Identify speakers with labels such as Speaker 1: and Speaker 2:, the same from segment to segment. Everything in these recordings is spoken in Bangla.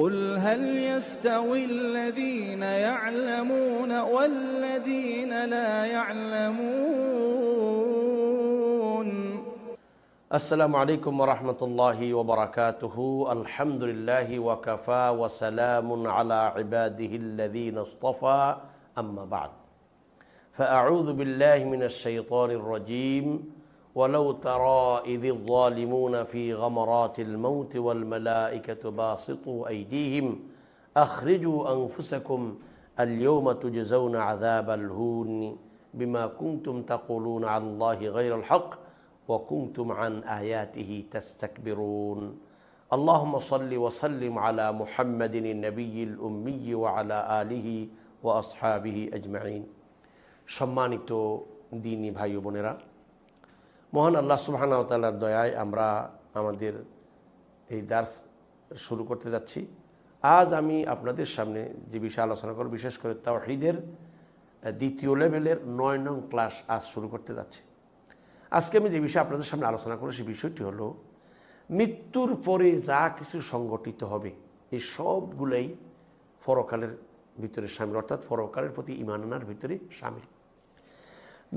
Speaker 1: قل هل يستوي الذين يعلمون والذين لا يعلمون؟
Speaker 2: السلام عليكم ورحمة الله وبركاته. الحمد لله وكفى وسلام على عباده الذين اصطفى. أما بعد فأعوذ بالله من الشيطان الرجيم. ولو ترى إذ الظالمون في غمرات الموت والملائكة باسطوا أيديهم أخرجوا أنفسكم اليوم تجزون عذاب الهون بما كنتم تقولون على الله غير الحق وكنتم عن آياته تستكبرون اللهم صل وسلم على محمد النبي الأمي وعلى آله وأصحابه أجمعين সম্মানিত দিনী ভাই ও বোনেরা মহান আল্লাহ সুবহানাহু ওয়া দয়ায় আমরা আমাদের এই দার্স শুরু করতে যাচ্ছি। আজ আমি আপনাদের সামনে যে বিষয়ে আলোচনা করব, বিশেষ করে তাও তাওহীদের দ্বিতীয় লেভেলের নয় নং ক্লাস আজ শুরু করতে যাচ্ছি। আজকে আমি যে বিষয়ে আপনাদের সামনে আলোচনা করব, সেই বিষয়টি হলো, মৃত্যুর পরে যা কিছু সংগঠিত হবে, এই সবগুলোই পরকালের ভিতরে সামিল, অর্থাৎ পরকালের প্রতি ইমান আনার ভিতরে সামিল।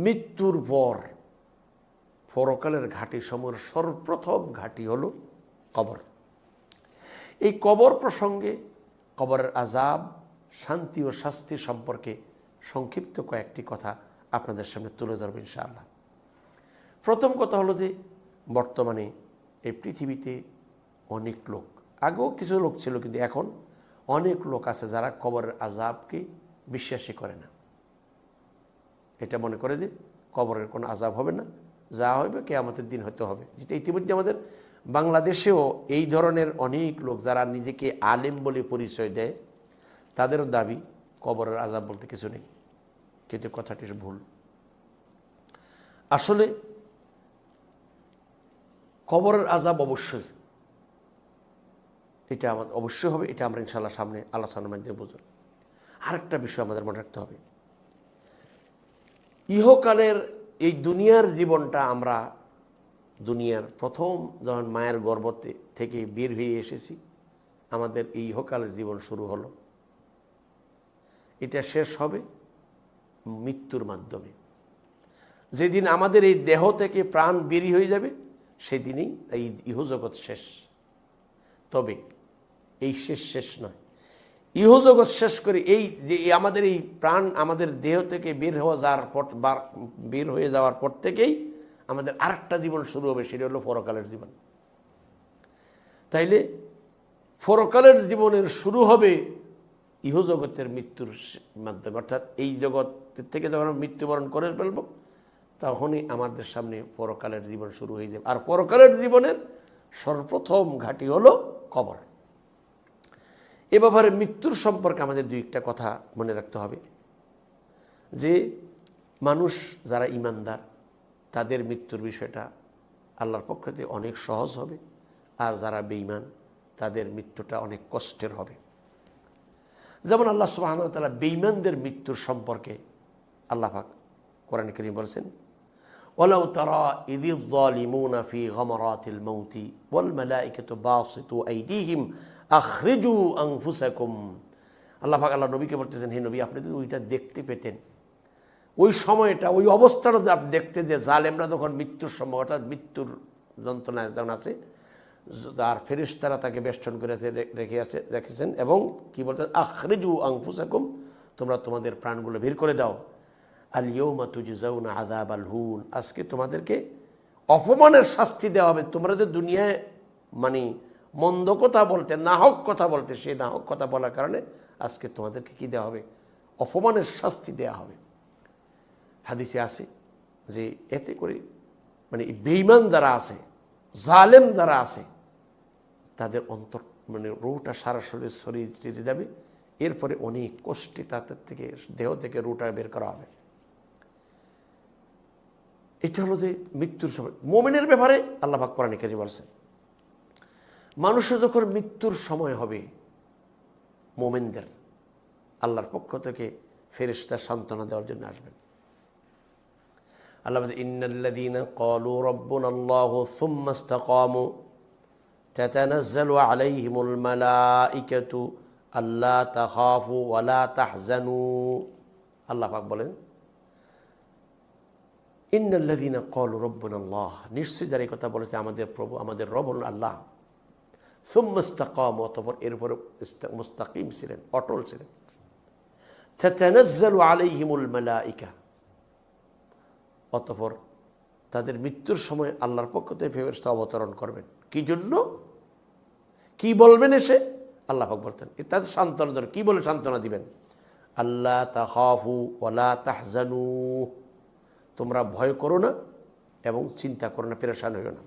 Speaker 2: মৃত্যুর পর পরকালের ঘাটি সমূহের সর্বপ্রথম ঘাটি হল কবর। এই কবর প্রসঙ্গে কবরের আজাব শান্তি ও শাস্তি সম্পর্কে সংক্ষিপ্ত কয়েকটি কথা আপনাদের সামনে তুলে ধরবে ইনশাআল্লাহ। প্রথম কথা হলো যে, বর্তমানে এই পৃথিবীতে অনেক লোক, আগেও কিছু লোক ছিল কিন্তু এখন অনেক লোক আছে যারা কবরের আজাবকে বিশ্বাসই করে না। এটা মনে করে যে কবরের কোনো আজাব হবে না যা হবে কে আমাদের দিন হতে হবে। যেটা ইতিমধ্যে আমাদের বাংলাদেশেও এই ধরনের অনেক লোক যারা নিজেকে আলেম বলে পরিচয় দেয়, তাদেরও দাবি, কবরের আজাব বলতে কিছু নেই। কিন্তু কথাটি ভুল। আসলে কবরের আজাব অবশ্যই। এটা আমাদের, অবশ্যই হবে, এটা আমরা ইনশাল্লাহ সামনে আলোচনার মধ্যে বুঝব। আরেকটা বিষয় আমাদের মনে রাখতে হবে। ইহকালের এই দুনিয়ার জীবনটা আমরা দুনিয়ার প্রথম যখন মায়ের গর্ভ থেকে বের হয়ে এসেছি, আমাদের এই ইহকালের জীবন শুরু হলো। এটা শেষ হবে মৃত্যুর মাধ্যমে। যেদিন আমাদের এই দেহ থেকে প্রাণ বেরি হয়ে যাবে, সেদিনই এই ইহজগৎ শেষ। তবে এই শেষ শেষ নয়। ইহজগৎ শেষ করে এই যে আমাদের এই প্রাণ আমাদের দেহ থেকে বের হওয়া যাওয়ার পর বা বের হয়ে যাওয়ার পর থেকেই আমাদের আরেকটা জীবন শুরু হবে, সেটা হলো পরকালের জীবন। তাইলে পরকালের জীবনের শুরু হবে ইহজগতের মৃত্যুর মাধ্যমে। অর্থাৎ এই জগৎ থেকে যখন আমরা মৃত্যুবরণ করে ফেলব, তখনই আমাদের সামনে পরকালের জীবন শুরু হয়ে যাবে। আর পরকালের জীবনের সর্বপ্রথম ঘাটি হলো কবর। এ ব্যাপারে মৃত্যুর সম্পর্কে আমাদের দুই একটা কথা মনে রাখতে হবে। যে মানুষ যারা ইমানদার, তাদের মৃত্যুর বিষয়টা আল্লাহর পক্ষ থেকে অনেক সহজ হবে আর যারা বেঈমান, তাদের মৃত্যুটা অনেক কষ্টের হবে। যেমন আল্লাহ সুবাহতালা বেঈমানদের মৃত্যুর সম্পর্কে আল্লাহ পাক কোরআন করিম বলছেন ওলাউ তারা ইদিউনা ফি গমরাতিল মৌতি ওয়াল মালাইকাতু বাসিতু আইদিহিম আখরিজু আংফুসাকুম আল্লাহ পাক আল্লাহ নবীকে বলতেছেন, হে নবী, আপনি যদি ওইটা দেখতে পেতেন, ওই সময়টা, ওই অবস্থাটা আপনি দেখতে যে জালেমরা যখন মৃত্যুর সময় অর্থাৎ মৃত্যুর যন্ত্রণায় যেমন আছে আর ফেরিস্তারা তাকে বেষ্টন করে রেখে আছে, রেখেছেন এবং কি বলতেন আখরিজু আংফুসাকুম তোমরা তোমাদের প্রাণগুলো ভিড় করে দাও। আল আজকে তোমাদেরকে অপমানের শাস্তি দেওয়া হবে। তোমরা যে দুনিয়ায় মানে মন্দ কথা বলতে, নাহক কথা বলতে, সেই নাহক কথা বলার কারণে আজকে তোমাদেরকে কি দেওয়া হবে? অপমানের শাস্তি দেওয়া হবে। হাদিসে আছে যে এতে করে মানে বেইমান যারা আছে, জালেম যারা আছে, তাদের অন্তর মানে রুটা সারা শরীর শরীর যাবে। এরপরে অনেক কষ্টে তাদের থেকে, দেহ থেকে রুটা বের করা হবে। এটা হলো যে মৃত্যুর সময় মোমেনের ব্যাপারে আল্লাহ পাক কোরআন কারি বলছেন, মানুষের যখন মৃত্যুর সময় হবে, মোমেনদের আল্লাহর পক্ষ থেকে ফেরিস্তার সান্ত্বনা দেওয়ার জন্য আসবেন। আল্লাহ ইন্নাল্লাযীনা ক্বালু রাব্বুনা আল্লাহু সুম্মা ইসতাকামু তাতানাজ্জালু আলাইহিমুল মালাইকাতু আল্লাহ তাখাফু ওয়ালা তাহজানু। আল্লাহ পাক বলেন ইন্নাল্লাযীনা ক্বালু রাব্বুনা আল্লাহ। নিশ্চয়ই যারা কথা বলেছে, আমাদের প্রভু, আমাদের রব হলেন আল্লাহ। সুম্মা ইসতাকামু, অতঃপর এর উপরে মুস্তাকিম ছিলেন, অটল ছিলেন। আলাইহিমুল মালাইকা। অতঃপর তাদের মৃত্যুর সময় আল্লাহর পক্ষ থেকে ফেরস্তা অবতরণ করবেন। কি জন্য? কি বলবেন এসে? আল্লাহ পাক বলতেন তাদের সান্ত্বনা দেন কি বলে সান্ত্বনা দিবেন? আল্লাহ তাহাফু ওলা তাহজানু। তোমরা ভয় করো না এবং চিন্তা করো না, পেরেশান হইও না।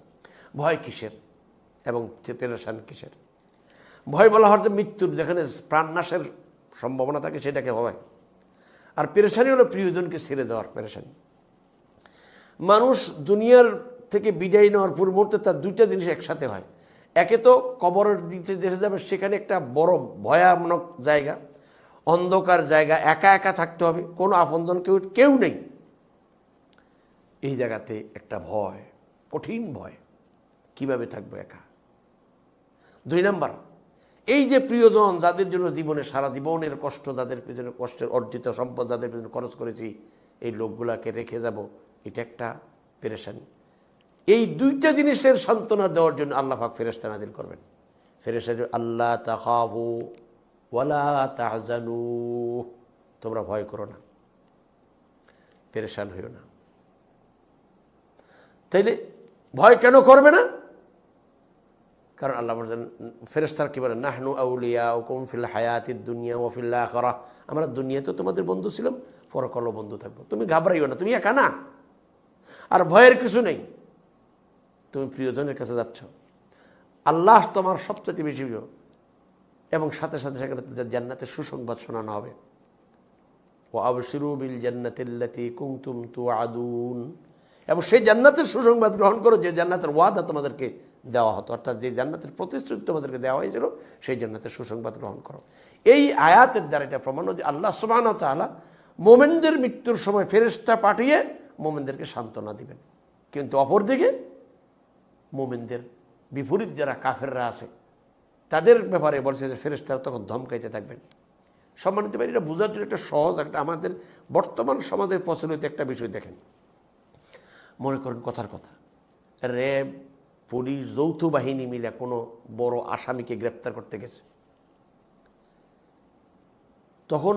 Speaker 2: ভয় কিসের এবং পেরেশান কিসের? ভয় বলা হয়তো মৃত্যুর যেখানে প্রাণনাশের সম্ভাবনা থাকে সেটাকে ভয়। আর পেরেশানি হলো প্রিয়জনকে ছেড়ে দেওয়ার পেরেশানি। মানুষ দুনিয়ার থেকে বিদায় নেওয়ার পূর্ব মুহূর্তে তার দুইটা জিনিস একসাথে হয়। একে তো কবরের দিতে দেশে যাবে, সেখানে একটা বড় ভয়ানক জায়গা। অন্ধকার জায়গা, একা একা থাকতে হবে। কোনো আপনজন কেউ কেউ নেই। এই জায়গাতে একটা ভয়, কঠিন ভয়। কীভাবে থাকব একা? দুই নাম্বার, এই যে প্রিয়জন যাদের জন্য জীবনে সারা জীবনের কষ্ট, যাদের পিছনে কষ্টের অর্জিত সম্পদ, যাদের পিছনে খরচ করেছি, এই লোকগুলাকে রেখে যাব, এটা একটা পেরেশানি। এই দুইটা জিনিসের সান্ত্বনা দেওয়ার জন্য আল্লাহ পাক ফেরেস্তা নাদিল করবেন। ফেরেস্তা আল্লাহ তাহাবু ওয়ালা তাহজানু। তোমরা ভয় করো না। পেরেশান হইও না। তাইলে ভয় কেন করবে না? কারণ আল্লাহ বলছেন ফেরেস্তার কি বলেন, নাহনু আউলিয়া ও কুম ফিল হায়াতি দুনিয়া ও ফিল্লা করা আমরা দুনিয়াতে তোমাদের বন্ধু ছিলাম, পরকালও বন্ধু থাকব। তুমি ঘাবড়াইও না, তুমি একা না। আর ভয়ের কিছু নেই। তুমি প্রিয়জনের কাছে যাচ্ছ। আল্লাহ তোমার সবচেয়ে বেশি প্রিয়। এবং সাথে সাথে সেখানে জান্নাতের সুসংবাদ শোনানো হবে। ও আবশিরু বিল জান্নাতিল্লাতি কুমতুম তু আদুন এবং সেই জান্নাতের সুসংবাদ গ্রহণ করো, যে জান্নাতের ওয়াদা তোমাদেরকে দেওয়া হতো। অর্থাৎ যে জান্নাতের প্রতিশ্রুতি তোমাদেরকে দেওয়া হয়েছিল, সেই জান্নাতের সুসংবাদ গ্রহণ করো। এই আয়াতের দ্বারা এটা প্রমাণ যে আল্লাহ সুবাহ তাআলা মোমেনদের মৃত্যুর সময় ফেরেস্তা পাঠিয়ে মোমেনদেরকে সান্ত্বনা দিবেন। কিন্তু অপরদিকে মোমেনদের বিপরীত যারা কাফেররা আছে, তাদের ব্যাপারে বলছে যে ফেরেস্তারা তখন ধমকাইতে থাকবেন। সম্মানিত ভাই এটা বোঝার জন্য একটা সহজ একটা আমাদের বর্তমান সমাজের প্রচলিত একটা বিষয় দেখেন। মনে করেন কথার কথা। র্যাব পুলিশ যৌথ বাহিনী মিলে কোনো বড় আসামিকে গ্রেপ্তার করতে গেছে। তখন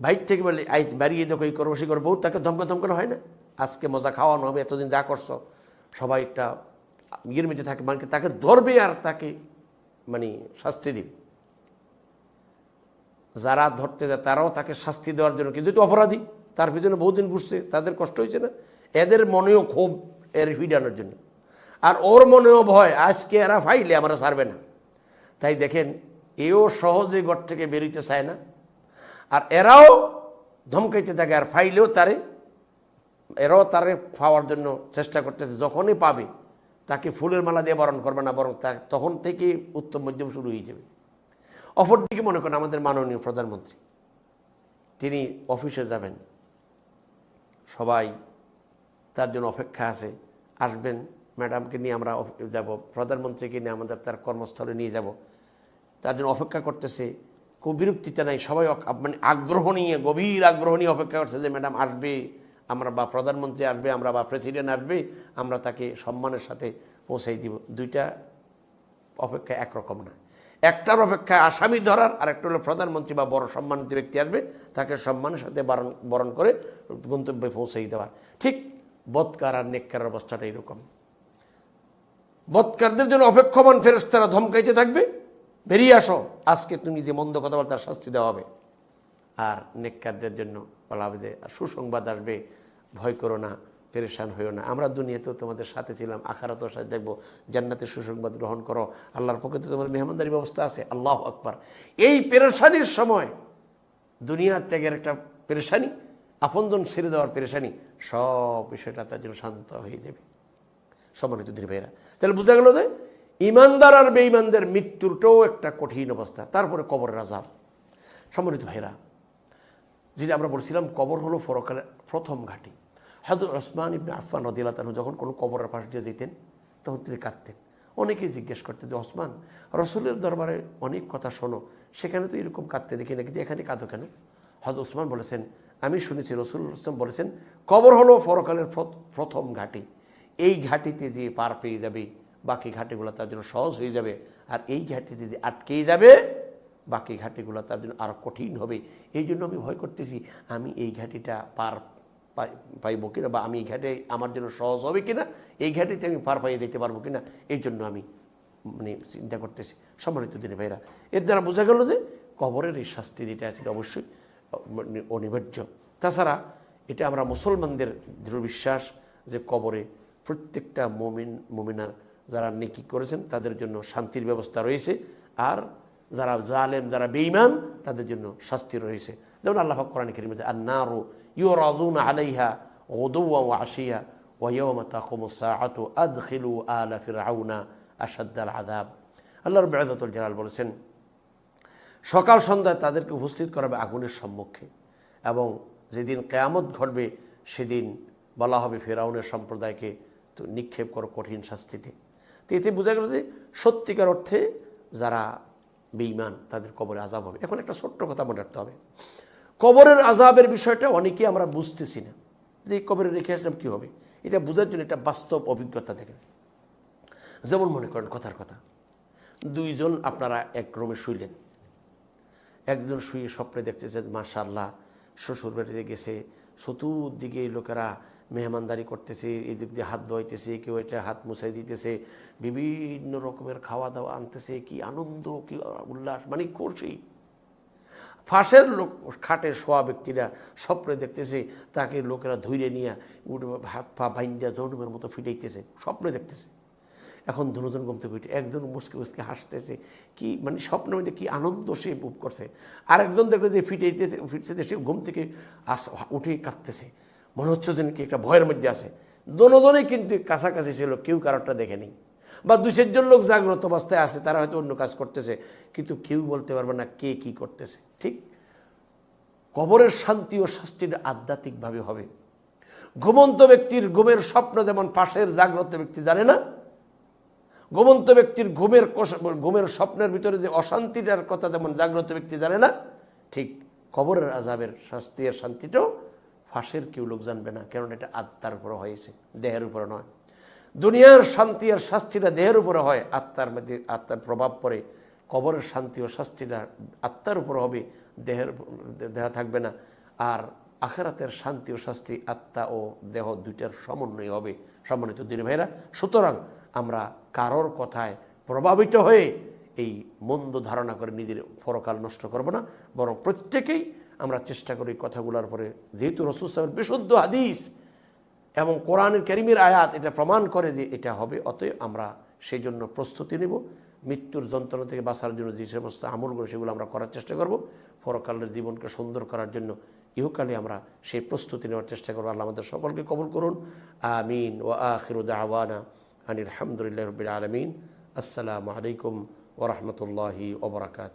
Speaker 2: বাইর থেকে বলে আইস বাড়িয়ে দেখো, এই করব সে করব তাকে ধমকা ধমকানো হয় না? আজকে মজা খাওয়ানো হবে, এতদিন যা করছ। সবাই একটা ইয়ের মধ্যে থাকে মানে তাকে ধরবে আর তাকে মানে শাস্তি দিবে। যারা ধরতে যায়, তারাও তাকে শাস্তি দেওয়ার জন্য, কিন্তু অপরাধী। তার পিছনে বহুদিন ঘুরছে, তাদের কষ্ট হয়েছে না? এদের মনেও ক্ষোভ, এর ফিডানোর জন্য। আর ওর মনেও ভয়, আজকে এরা ফাইলে আমরা সারবে না। তাই দেখেন, এও সহজে ঘর থেকে বেরোতে চায় না। আর এরাও ধমকাইতে থাকে, আর ফাইলেও তারে, এরাও তারে পাওয়ার জন্য চেষ্টা করতেছে। যখনই পাবে, তাকে ফুলের মালা দিয়ে বরণ করবে না, বরং তা তখন থেকেই উত্তম মধ্যম শুরু হয়ে যাবে। অপরদিকে মনে করেন আমাদের মাননীয় প্রধানমন্ত্রী, তিনি অফিসে যাবেন। সবাই তার জন্য অপেক্ষা আছে। আসবেন, ম্যাডামকে নিয়ে আমরা যাব, প্রধানমন্ত্রীকে নিয়ে আমাদের তার কর্মস্থলে নিয়ে যাব। তার জন্য অপেক্ষা করতেছে। খুব বিরক্তিতে নাই, সবাই মানে আগ্রহ নিয়ে, গভীর আগ্রহ নিয়ে অপেক্ষা করছে যে, ম্যাডাম, আসবে, আমরা বা প্রধানমন্ত্রী আসবে, আমরা বা প্রেসিডেন্ট আসবে, আমরা তাকে সম্মানের সাথে পৌঁছাই দিব। দুইটা অপেক্ষা একরকম না। একটার অপেক্ষায় আসামি ধরার আর একটা হলো প্রধানমন্ত্রী বা বড় সম্মানিত ব্যক্তি আসবে, তাকে সম্মানের সাথে বরণ বরণ করে গন্তব্যে পৌঁছেই দেওয়ার ঠিক বৎকার আর নেককার অবস্থাটা এরকম। বৎকারদের জন্য অপেক্ষমান ফেরস্তারা ধমকাইতে থাকবে, বেরিয়ে আসো, আজকে তুমি যে মন্দ কথাবার্তার শাস্তি দেওয়া হবে। আর নেককারদের জন্য বলা হবে যে, সুসংবাদ আসবে, ভয় করো না। পেরেশান হইও না। আমরা দুনিয়াতেও তোমাদের সাথে ছিলাম, আখারাতেও সাথে দেখব জান্নাতের সুসংবাদ গ্রহণ করো, আল্লাহর পক্ষে তো তোমার মেহমানদারি ব্যবস্থা আছে, আল্লাহ আকবার। এই পেরেশানির সময় দুনিয়ার ত্যাগের একটা পেরেশানি, আপনজন ছেড়ে দেওয়ার পেরেশানি, সব বিষয়টা তার জন্য শান্ত হয়ে যাবে। সম্মানিত ধীর ভাইরা তাহলে বোঝা গেল যে ইমানদার আর বেঈমানদের মৃত্যুরটাও একটা কঠিন অবস্থা, তারপরে কবরের আজাব সম্মানিত ভাইরা যেটা আমরা বলছিলাম, কবর হলো ফরকালের প্রথম ঘাঁটি। হয়তো ওসমান ইবনে আফফান রদিল্লা তালু যখন কোনো কবরের পাশ দিয়ে যেতেন, তখন তিনি কাঁদতেন। অনেকেই জিজ্ঞেস করতে যে, ওসমান, রসুলের দরবারে অনেক কথা শোনো, সেখানে তো এরকম কাঁদতে দেখি না কিন্তু এখানে কাঁদো কেন? হয়তো ওসমান বলেছেন, আমি শুনেছি রসুল ইসলাম বলেছেন, কবর হলো ফরকালের প্রথম ঘাঁটি। এই ঘাঁটিতে যে পার পেয়ে যাবে, বাকি ঘাটিগুলো তার জন্য সহজ হয়ে যাবে। আর এই ঘাঁটিতে যে আটকেই যাবে, বাকি ঘাটিগুলো তার জন্য আরও কঠিন হবে। এই জন্য আমি ভয় করতেছি, আমি এই ঘাটিটা পার পাইবো কিনা বা আমি এই ঘাটে আমার জন্য সহজ হবে কিনা, এই ঘাটিতে আমি পার পাইয়ে দিতে পারব কিনা, এই জন্য আমি মানে চিন্তা করতেছি। সম্মানিত দিনে ভাইরা, এর দ্বারা বোঝা গেল যে কবরের এই শাস্তি যেটা আছে অবশ্যই মানে অনিবার্য। তাছাড়া এটা আমরা মুসলমানদের দৃঢ় বিশ্বাস যে কবরে প্রত্যেকটা মমিন, মমিনার যারা নেকি করেছেন, তাদের জন্য শান্তির ব্যবস্থা রয়েছে। আর যারা জালেম, যারা বেঈমান, তাদের জন্য শাস্তি রয়েছে। যেমন আল্লাহ কোরআন করিম আর নারু ইউরাদুন আলাইহা ওদৌয়া ও আশিয়া ফিরআউনা আশাদ্দাল বলেছেন, সকাল সন্ধ্যায় তাদেরকে উপস্থিত করাবে আগুনের সম্মুখে এবং যেদিন কেয়ামত ঘটবে, সেদিন বলা হবে ফেরাউনের সম্প্রদায়কে তো নিক্ষেপ করো কঠিন শাস্তিতে। তো এতে বোঝা গেল যে সত্যিকার অর্থে যারা বেঈমান, তাদের কবরে আজাব হবে। এখন একটা ছোট্ট কথা মনে রাখতে হবে। কবরের আজাবের বিষয়টা অনেকেই আমরা বুঝতেছি না। যে কবরে রেখে আসলাম কী হবে? এটা বোঝার জন্য একটা বাস্তব অভিজ্ঞতা থেকে যেমন মনে করেন কথার কথা, দুইজন আপনারা এক রুমে শুইলেন। একজন শুয়ে স্বপ্নে দেখতেছে মাশাল্লাহ শ্বশুর বাড়িতে গেছে, চতুর্দিকে লোকেরা মেহমানদারি করতেছে, এদিক দিয়ে হাত ধোয়াইতেছে, কেউ এটা হাত মুছাই দিতেছে, বিভিন্ন রকমের খাওয়া দাওয়া আনতেছে, কি আনন্দ, কি উল্লাস মানে করছি ফাঁসের লোক খাটে শোয়া ব্যক্তিরা স্বপ্নে দেখতেছে, তাকে লোকেরা ধৈর্য নিয়ে হাত পা বাইন্দিয়া জন্মের মতো ফিটাইতেছে, স্বপ্নে দেখতেছে। এখন ধনুধন থেকে উঠে একজন মুসকে মুসকে হাসতেছে, কি মানে স্বপ্নের মধ্যে কি আনন্দ সে উপভোগ করছে। আরেকজন দেখল যে ফিটাইতেছে ফিটতেছে সে ঘুম থেকে আস, উঠে কাঁদতেছে। মনে হচ্ছে যেন কি একটা ভয়ের মধ্যে আছে। দোনোজনেই কিন্তু কাছাকাছি ছিল, কেউ কারোরটা দেখেনি। বা দু চারজন লোক জাগ্রত অবস্থায় আছে, তারা হয়তো অন্য কাজ করতেছে, কিন্তু কেউ বলতে পারবে না কে কি করতেছে, ঠিক? কবরের শান্তি ও শাস্তিটা আধ্যাত্মিকভাবে হবে। ঘুমন্ত ব্যক্তির ঘুমের স্বপ্ন যেমন পাশের জাগ্রত ব্যক্তি জানে না, ঘুমন্ত ব্যক্তির ঘুমের ঘুমের স্বপ্নের ভিতরে যে অশান্তিটার কথা যেমন জাগ্রত ব্যক্তি জানে না, ঠিক কবরের আজাবের শাস্তি আর শান্তিটাও ফাঁসের কেউ লোক জানবে না, কারণ এটা আত্মার উপরে হয়েছে, দেহের উপরে নয়। দুনিয়ার শান্তি আর শাস্তিটা দেহের উপরে হয়, আত্মার মধ্যে আত্মার প্রভাব পড়ে। কবরের শান্তি ও শাস্তিটা আত্মার উপর হবে, দেহের দেহ থাকবে না। আর আখেরাতের শান্তি ও শাস্তি আত্মা ও দেহ দুইটার সমন্বয় হবে, সম্মানিত দিন ভাইরা সুতরাং আমরা কারোর কথায় প্রভাবিত হয়ে এই মন্দ ধারণা করে নিজের ফরকাল নষ্ট করব না, বরং প্রত্যেকেই আমরা চেষ্টা করি কথাগুলোর পরে। যেহেতু রসুল সাহেবের বিশুদ্ধ হাদিস এবং কোরআনের ক্যারিমের আয়াত এটা প্রমাণ করে যে এটা হবে, অতএব আমরা সেই জন্য প্রস্তুতি নেব। মৃত্যুর যন্ত্রণা থেকে বাঁচার জন্য যে সমস্ত আমলগুলো সেগুলো আমরা করার চেষ্টা করব। পরকালের জীবনকে সুন্দর করার জন্য ইহকালে আমরা সেই প্রস্তুতি নেওয়ার চেষ্টা করব। আল্লাহ আমাদের সকলকে কবল করুন। আমিন। ও আখির দাওয়ানা আনিল আলহামদুলিল্লাহ রবিল আলমিন। আসসালামু আলাইকুম ওরহমতুল্লাহি ওবরাকাত